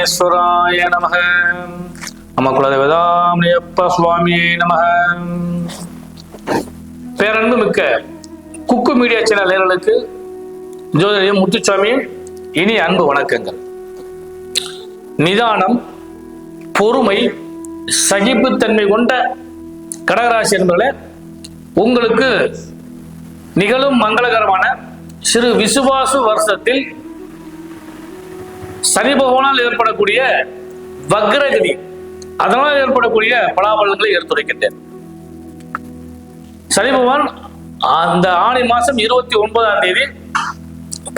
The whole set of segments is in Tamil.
விக்னேஸ்வராய நமக நம குலதேவதாமணியப்ப சுவாமியே நமக பேரன்பு மிக்க குக்கு மீடியா சேனல் நேரலுக்கு ஜோதிடம் முத்துச்சாமி இனி அன்பு வணக்கங்கள். நிதானம் பொறுமை சகிப்புத்தன்மை கொண்ட கடகராசி என்பவர்களே உங்களுக்கு நிகழும் மங்களகரமான சிறு விசுவாசு வருஷத்தில் சனி பகவானால் ஏற்படக்கூடிய வக்ரகதி. அதனால் ஏற்படக்கூடிய பலாபலன்களை எடுத்துரைக்கின்றேன் சனி பகவான் அந்த ஆணி மாசம் இருபத்தி ஒன்பதாம் தேதி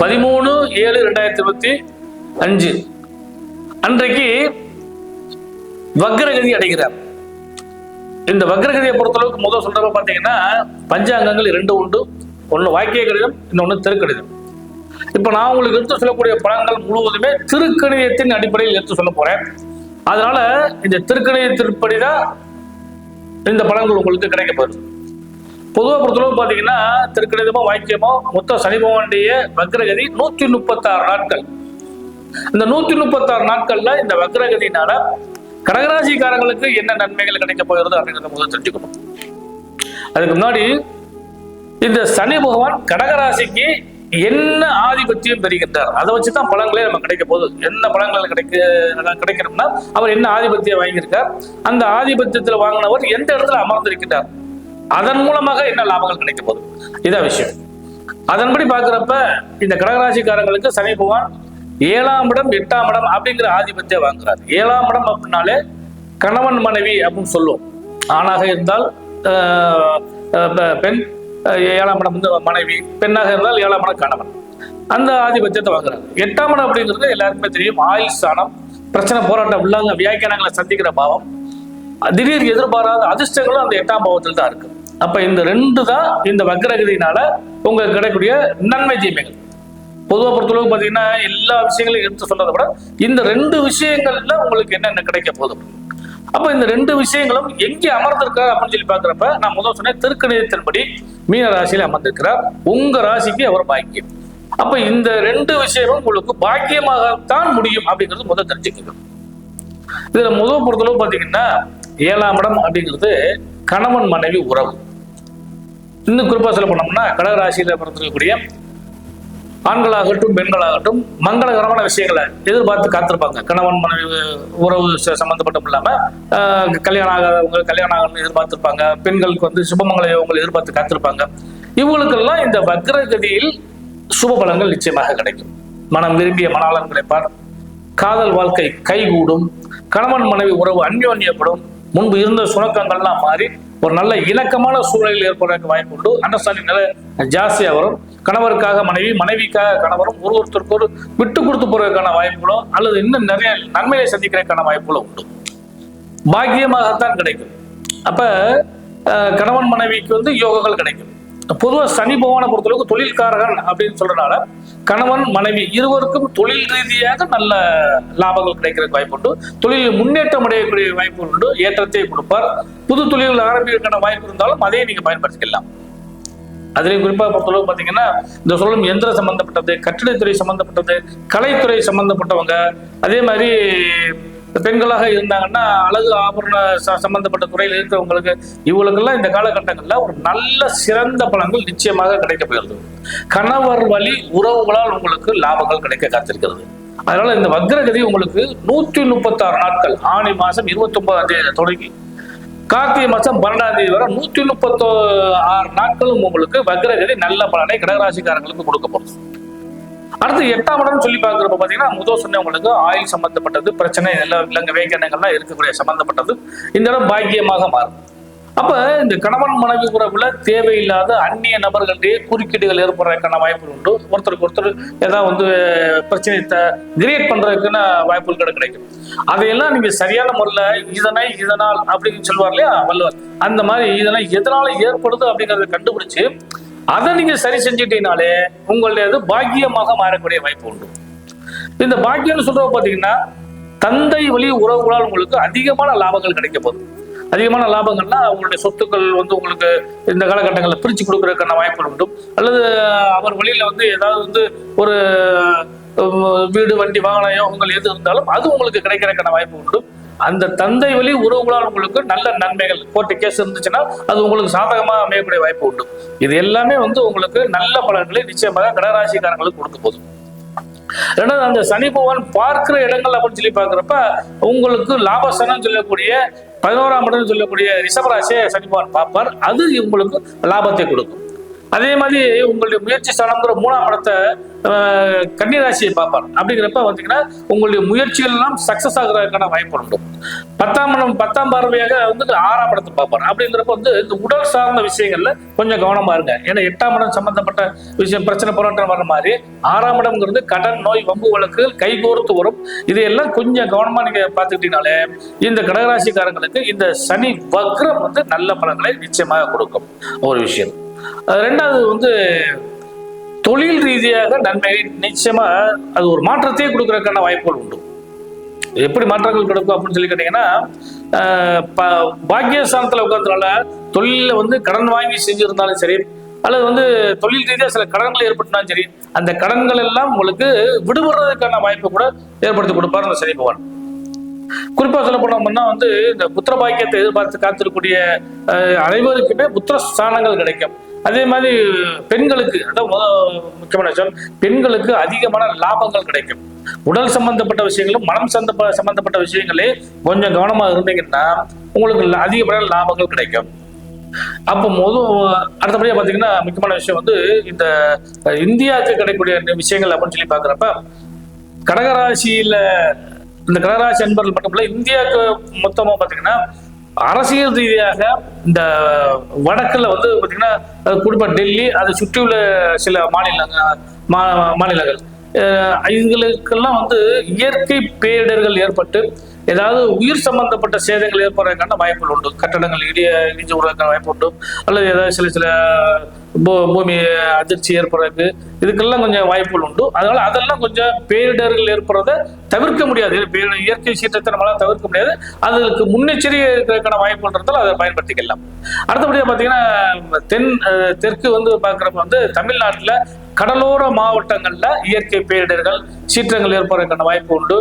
பதிமூணு ஏழு ரெண்டாயிரத்தி இருபத்தி அஞ்சு. அன்றைக்கு வக்ரகதி அடைகிறார். இந்த வக்ரகதியை பொறுத்தளவுக்கு முதல் சொல்றப்ப பார்த்தீங்கன்னா பஞ்சாங்கங்கள் இரண்டு உண்டு. ஒன்று வாக்கிய கடிதம் இன்னொன்று திருக்கடிதம் இப்போ நான் உங்களுக்கு எடுத்து சொல்லக்கூடிய பழங்கள் முழுவதுமே திருக்கணிதத்தின் அடிப்படையில் எடுத்து சொல்ல போறேன். அதனால இந்த திருக்கணிதத்திற்படி தான் இந்த பழங்கள் உங்களுக்கு கிடைக்க பொதுவாக பொறுத்தளவு பார்த்தீங்கன்னா திருக்கணிதமோ வாக்கியமோ மொத்த சனி பகவானுடைய வக்ரகதி நூற்றி முப்பத்தாறு நாட்கள். இந்த நூற்றி முப்பத்தாறு நாட்கள்ல இந்த வக்ரகதினால கடகராசிக்காரங்களுக்கு என்ன நன்மைகள் கிடைக்க போகிறது அப்படிங்கிறத முதல் தெரிஞ்சுக்கணும். அதுக்கு முன்னாடி இந்த சனி பகவான் கடகராசிக்கு என்ன ஆதிபத்தியம் பெறுகின்றார் அதை வச்சு தான் பழங்களே நம்ம கிடைக்க போகுது. என்ன பழங்கள் கிடைக்க கிடைக்கணும்னா அவர் என்ன ஆதிபத்தியம் வாங்கியிருக்கார்? அந்த ஆதிபத்தியத்தில் வாங்கினவர் எந்த இடத்துல அமர்ந்திருக்கிறார் அதன் மூலமாக என்ன லாபங்கள் கிடைக்க போகுது? இதான் விஷயம். அதன்படி பார்க்குறப்ப இந்த கடகராசிக்காரங்களுக்கு சனி பகவான் ஏழாம் இடம் எட்டாம் இடம் அப்படிங்கிற ஆதிபத்தியம் வாங்குறார். ஏழாம் இடம் அப்படின்னாலே கணவன் மனைவி அப்படின்னு சொல்லுவோம். ஆணாக இருந்தால் பெண் ஏழாம் இடம் வந்து மனைவி. பெண்ணாக இருந்தால் ஏழாம் இடம் கணவன். அந்த ஆதிபத்தியத்தை வாங்குறாங்க எட்டாம் இடம் அப்படிங்கிறது எல்லாருக்குமே தெரியும். ஆயுள் ஸ்தானம் பிரச்சனை போராட்டம் உள்ளாங்க வியாக்கியானங்களை சந்திக்கிற பாவம். திடீர் எதிர்பாராத அதிர்ஷ்டங்களும் அந்த எட்டாம் பாவத்தில் தான் இருக்கு. அப்ப இந்த ரெண்டு தான் இந்த வக்ரகதியினால உங்களுக்கு கிடைக்கக்கூடிய நன்மை தீமைகள். பொதுவாக பொறுத்தளவு பார்த்தீங்கன்னா எல்லா விஷயங்களையும் எடுத்து சொல்றதை விட இந்த ரெண்டு விஷயங்கள்ல உங்களுக்கு என்னென்ன கிடைக்க போதும் அப்ப இந்த ரெண்டு விஷயங்களும் எங்கே அமர்ந்திருக்கார் அப்படின்னு சொல்லி பார்க்குறப்ப நான் முதல் சொன்னேன் திருக்கணிதத்தின்படி மீன ராசியில அமர்ந்திருக்கிறார். உங்க ராசிக்கு அவர் பாக்கியம். அப்ப இந்த ரெண்டு விஷயமும் உங்களுக்கு பாக்கியமாகத்தான் முடியும் அப்படிங்கிறது முதல் தெரிஞ்சுக்கணும். இதுல முதல் பொறுத்தளவு பாத்தீங்கன்னா ஏழாம் இடம் அப்படிங்கிறது கணவன் மனைவி உறவு. இன்னும் குறிப்பா சொல்ல போனோம்னா கடகராசியில பிறந்திருக்கக்கூடிய ஆண்களாகட்டும் பெண்களாகட்டும் மங்களகரமான விஷயங்களை எதிர்பார்த்து காத்திருப்பாங்க. கணவன் மனைவி உறவு ச- சம்பந்தப்பட்டும் இல்லாம கல்யாணம் ஆகாதவங்க கல்யாணம் ஆகணும்னு எதிர்பார்த்திருப்பாங்க. பெண்களுக்கு வந்து சுபமங்கள அவங்களை எதிர்பார்த்து காத்திருப்பாங்க. இவங்களுக்கெல்லாம் இந்த வக்ரகதியில் சுப பலங்கள் நிச்சயமாக கிடைக்கும். மனம் விரும்பிய மணாளன் கிடைப்பார் காதல் வாழ்க்கை கைகூடும். கணவன் மனைவி உறவு அந்யோன்யப்படும். முன்பு இருந்த சுணக்கங்கள்லாம் மாறி ஒரு நல்ல இணக்கமான சூழலில் ஏற்படுறதுக்கு வாய்ப்பு உண்டு அண்டர்ஸ்டாண்டிங் நிலை ஜாஸ்தியாக வரும். கணவருக்காக மனைவி மனைவிக்காக கணவரும் ஒரு ஒருத்தருக்கு ஒரு விட்டு கொடுத்து போறதுக்கான வாய்ப்புகளோ அல்லது இன்னும் நிறைய நன்மையை சந்திக்கிறதுக்கான வாய்ப்புகளோ உண்டு. பாக்கியமாகத்தான் கிடைக்கும். அப்ப அஹ், கணவன் மனைவிக்கு வந்து யோகங்கள் கிடைக்கும். பொதுவாக சனி பகவானை பொறுத்தளவுக்கு தொழில்காரகன் அப்படின்னு சொல்றதுனால கணவன் மனைவி இருவருக்கும் தொழில் ரீதியாக நல்ல லாபங்கள் கிடைக்கிறதுக்கு வாய்ப்பு உண்டு. தொழிலில் முன்னேற்றம் அடையக்கூடிய வாய்ப்பு உண்டு. ஏற்றத்தை கொடுப்பார். புது தொழில்கள் ஆரம்பிக்கிறதுக்கான வாய்ப்பு இருந்தாலும் அதையும் நீங்க பயன்படுத்திக்கலாம். அதுலேயும் குறிப்பாக பொறுத்தளவு பார்த்தீங்கன்னா இந்த சொல்லும் எந்திர சம்பந்தப்பட்டது கட்டிடத்துறை சம்பந்தப்பட்டது கலைத்துறை சம்பந்தப்பட்டவங்க அதே மாதிரி பெண்களாக இருந்தாங்கன்னா அழகு ஆபரண சம்பந்தப்பட்ட துறையில் இருக்கிறவங்களுக்கு இவங்களுக்கெல்லாம் இந்த காலகட்டங்களில் ஒரு நல்ல சிறந்த பலன்கள் நிச்சயமாக கிடைக்க கணவர் வழி உறவுகளால் உங்களுக்கு லாபங்கள் கிடைக்க காத்திருக்கிறது. அதனால இந்த வக்ரகதி உங்களுக்கு நூற்றி முப்பத்தாறு நாட்கள் ஆணி மாசம் இருபத்தி ஒன்பதாம் தேதி தொடங்கி கார்த்திகை மாசம் பன்னெண்டாம் தேதி வரை நூற்றி முப்பத்தோ ஆறு நாட்களும் உங்களுக்கு வக்ரகதி நல்ல பலனை கடகராசிக்காரங்களுக்கு கொடுக்க போகுது. அடுத்து எட்டாம் இடம் சொல்லி பார்க்குறப்ப பார்த்தீங்கன்னா முதல் சொன்ன உங்களுக்கு ஆயில் சம்பந்தப்பட்டது பிரச்சனை எல்லாம் விலங்கு வேக்கெண்ணங்கள்லாம் இருக்கக்கூடிய சம்பந்தப்பட்டது. இந்த இடம் பாக்கியமாக மாறும். அப்ப இந்த கணவன் மனைவி உறவுல தேவையில்லாத அந்நிய நபர்களிடையே குறுக்கீடுகள் ஏற்படுறதுக்கான வாய்ப்புகள் உண்டு. ஒருத்தருக்கு ஒருத்தர் ஏதாவது வந்து பிரச்சனை கிரியேட் பண்றதுக்கான வாய்ப்புகள் கூட கிடைக்கும். அதையெல்லாம் நீங்க சரியான முறையில் இதனை இதனால் அப்படின்னு சொல்லுவார் இல்லையா வள்ளுவர். அந்த மாதிரி இதெல்லாம் எதனால ஏற்படுது அப்படிங்கறத கண்டுபிடிச்சு அதை நீங்க சரி செஞ்சிட்டீங்கனாலே உங்களுடையது பாக்கியமாக மாறக்கூடிய வாய்ப்பு உண்டு. இந்த பாக்கியம்னு சொல்றப்ப பாத்தீங்கன்னா தந்தை வழி உறவுகளால் உங்களுக்கு அதிகமான லாபங்கள் கிடைக்க போகுது. அதிகமான லாபங்கள்னா அவங்களுடைய சொத்துக்கள் வந்து உங்களுக்கு இந்த காலகட்டங்களில் பிரித்து கொடுக்கறதுக்கான வாய்ப்புகள் உண்டு. அல்லது அவர் வழியில் வந்து ஏதாவது வந்து ஒரு வீடு வண்டி வாகனம் யோகங்கள் எது இருந்தாலும் அது உங்களுக்கு கிடைக்கிறதுக்கான வாய்ப்பு உண்டு. அந்த தந்தை வழி உறவுகளால் உங்களுக்கு நல்ல நன்மைகள் கோர்ட்டு கேஸ் இருந்துச்சுன்னா அது உங்களுக்கு சாதகமாக அமையக்கூடிய வாய்ப்பு உண்டு. இது எல்லாமே வந்து உங்களுக்கு நல்ல பலன்களை நிச்சயமாக கடகராசிக்காரங்களுக்கு கொடுக்க போதும். ரெண்டாவது அந்த சனி பகவான் பார்க்கிற இடங்கள் அப்படின்னு சொல்லி பார்க்குறப்ப உங்களுக்கு லாபசனம் சொல்லக்கூடிய பதினோராம் இடம் சொல்லக்கூடிய ரிஷபராசியை சனி பகவான் பார்ப்பார். அது உங்களுக்கு லாபத்தை கொடுக்கும். அதே மாதிரி உங்களுடைய முயற்சி ஸ்தானம்ங்கிற மூணாம் படத்தை கன்னிராசியை பார்ப்பார். அப்படிங்கிறப்ப பார்த்தீங்கன்னா உங்களுடைய முயற்சிகள் எல்லாம் சக்சஸ் ஆகுறதுக்கான வாய்ப்பு உண்டு. பத்தாம் படம் பத்தாம் பார்வையாக வந்து ஆறாம் படத்தை பார்ப்பார். அப்படிங்கிறப்ப வந்து இந்த உடல் சார்ந்த விஷயங்கள்ல கொஞ்சம் கவனமா இருங்க. ஏன்னா எட்டாம் இடம் சம்பந்தப்பட்ட விஷயம் பிரச்சனை போராட்டம் வர்ற மாதிரி ஆறாம் இடம்ங்கிறது கடன் நோய் வம்பு வழக்கு கைகோர்த்து வரும். இதையெல்லாம் கொஞ்சம் கவனமா நீங்க பார்த்துக்கிட்டீங்கனாலே இந்த கடகராசிக்காரங்களுக்கு இந்த சனி வக்ரம் வந்து நல்ல பலன்களை நிச்சயமாக கொடுக்கும். ஒரு விஷயம். ரெண்டாவது வந்து தொழில் ரீதியாக நன்மை நிச்சயமா அது ஒரு மாற்றத்தையே கொடுக்கறதுக்கான வாய்ப்புகள் உண்டு. எப்படி மாற்றங்கள் கிடைக்கும் அப்படின்னு சொல்லி கேட்டீங்கன்னா பாக்கியஸ்தானத்தில் உட்காந்துனால தொழிலில் வந்து கடன் வாங்கி செஞ்சிருந்தாலும் சரி அல்லது வந்து தொழில் ரீதியாக சில கடன்கள் ஏற்பட்டுனாலும் சரி அந்த கடன்கள் எல்லாம் உங்களுக்கு விடுபடுறதுக்கான வாய்ப்பை கூட ஏற்படுத்தி கொடுப்பார் அந்த சனி பகவான். குறிப்பாக சொல்ல போனோம்னா வந்து இந்த புத்திர பாக்கியத்தை எதிர்பார்த்து காத்திருக்கக்கூடிய அனைவருக்குமே புத்திர ஸ்தானங்கள் கிடைக்கும். அதே மாதிரி பெண்களுக்கு அதான் முக்கியமான விஷயம் பெண்களுக்கு அதிகமான லாபங்கள் கிடைக்கும். உடல் சம்பந்தப்பட்ட விஷயங்களும் மனம் சந்த சம்பந்தப்பட்ட விஷயங்களே கொஞ்சம் கவனமா இருந்தீங்கன்னா உங்களுக்கு அதிகப்படியான லாபங்கள் கிடைக்கும். அப்போ முத அடுத்தபடியாக பார்த்தீங்கன்னா முக்கியமான விஷயம் வந்து இந்த இந்தியாவுக்கு கிடைக்கக்கூடிய விஷயங்கள் அப்படின்னு சொல்லி பார்க்குறப்ப கடகராசியில் இந்த கடகராசி அன்பர்கள் மட்டுமல்ல இந்தியாவுக்கு மொத்தமாக பார்த்தீங்கன்னா அரசியல் ரீதியாக இந்த வடக்குல வந்து பாத்தீங்கன்னா அது குறிப்பா டெல்லி அதை சுற்றியுள்ள சில மாநிலங்கள் மா- மாநிலங்கள். இதுகளுக்கெல்லாம் வந்து இயற்கை பேரிடர்கள் ஏற்பட்டு ஏதாவது உயிர் சம்பந்தப்பட்ட சேதங்கள் ஏற்படுறதுக்கான வாய்ப்புகள் உண்டு. கட்டடங்கள் இடிய இடிஞ்சு விடுறதுக்கான வாய்ப்பு உண்டு. அல்லது ஏதாவது சில சில பூமி அதிர்ச்சி ஏற்படுறதுக்கு இதுக்கெல்லாம் கொஞ்சம் வாய்ப்புகள் உண்டு. அதனால அதெல்லாம் கொஞ்சம் பேரிடர்கள் ஏற்படுறதை தவிர்க்க முடியாது. இயற்கை சீற்றத்தை நம்மளால் தவிர்க்க முடியாது. அதுக்கு முன்னெச்சரிக்கை இருக்கிறதுக்கான வாய்ப்புன்றதால் அதை பயன்படுத்திக்கலாம். அடுத்தபடியாக பார்த்தீங்கன்னா தென் தெற்கு வந்து பார்க்குறப்ப வந்து தமிழ்நாட்டில் கடலோர மாவட்டங்களில் இயற்கை பேரிடர்கள் சீற்றங்கள் ஏற்படுறதுக்கான வாய்ப்பு உண்டு.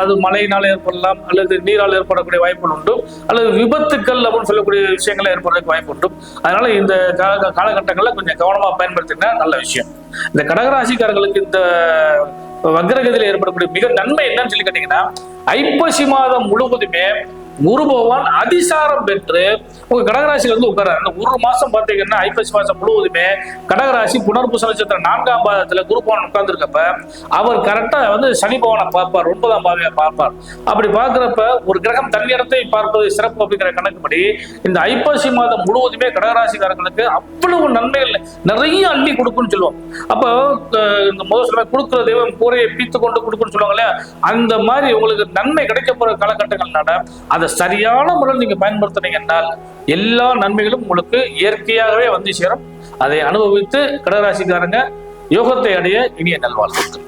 அது மழையினால் ஏற்படலாம் அல்லது நீரால் ஏற்படக்கூடிய வாய்ப்புகள் உண்டு. அல்லது விபத்துக்கள் அப்படின்னு சொல்லக்கூடிய விஷயங்கள் ஏற்படுறதுக்கு வாய்ப்பு உண்டு. அதனால இந்த கால காலகட்டங்களில் கொஞ்சம் கவனமா பயன்படுத்தினா நல்ல விஷயம். இந்த கடகராசிக்காரர்களுக்கு இந்த வக்ரகதியில் ஏற்படக்கூடிய மிக நன்மை என்னன்னு சொல்லி கேட்டீங்கன்னா ஐப்பசி மாதம் முழுவதுமே குரு பகவான் அதிசாரம் பெற்று உங்க கடகராசியில இருந்து உட்காராரு அந்த ஒரு மாசம் பாத்தீங்கன்னா ஐப்பசி மாசம் முழுவதுமே கடகராசி புனர்பூச நட்சத்திரம் நான்காம் பாதத்துல குரு பகவான் உட்கார்ந்துருக்கப்ப அவர் கரெக்டா வந்து சனி பகவானை பார்ப்பார் ஒன்பதாம் பாவையை பார்ப்பார். அப்படி பார்க்கிறப்ப ஒரு கிரகம் தன்னிடத்தை பார்ப்பது சிறப்பு அப்படிங்கிற கணக்குப்படி இந்த ஐப்பசி மாதம் முழுவதுமே கடகராசிக்காரங்களுக்கு அவ்வளவு நன்மைகள் நிறைய அள்ளி கொடுக்குன்னு சொல்லுவோம். அப்போ இந்த முதல் சொல்ல கொடுக்குற தெய்வம் கூரையை பீத்து கொண்டு கொடுக்குன்னு சொல்லுவாங்க இல்லையா? அந்த மாதிரி உங்களுக்கு நன்மை கிடைக்க போற காலகட்டங்கள்னால அதை சரியான முறையில் நீங்கள் பயன்படுத்துனீங்க என்றால் எல்லா நன்மைகளும் உங்களுக்கு இயற்கையாகவே வந்து சேரும். அதை அனுபவித்து கடகராசிக்காரங்க யோகத்தை அடைய இனிய நல்வாழ்த்துக்கள்.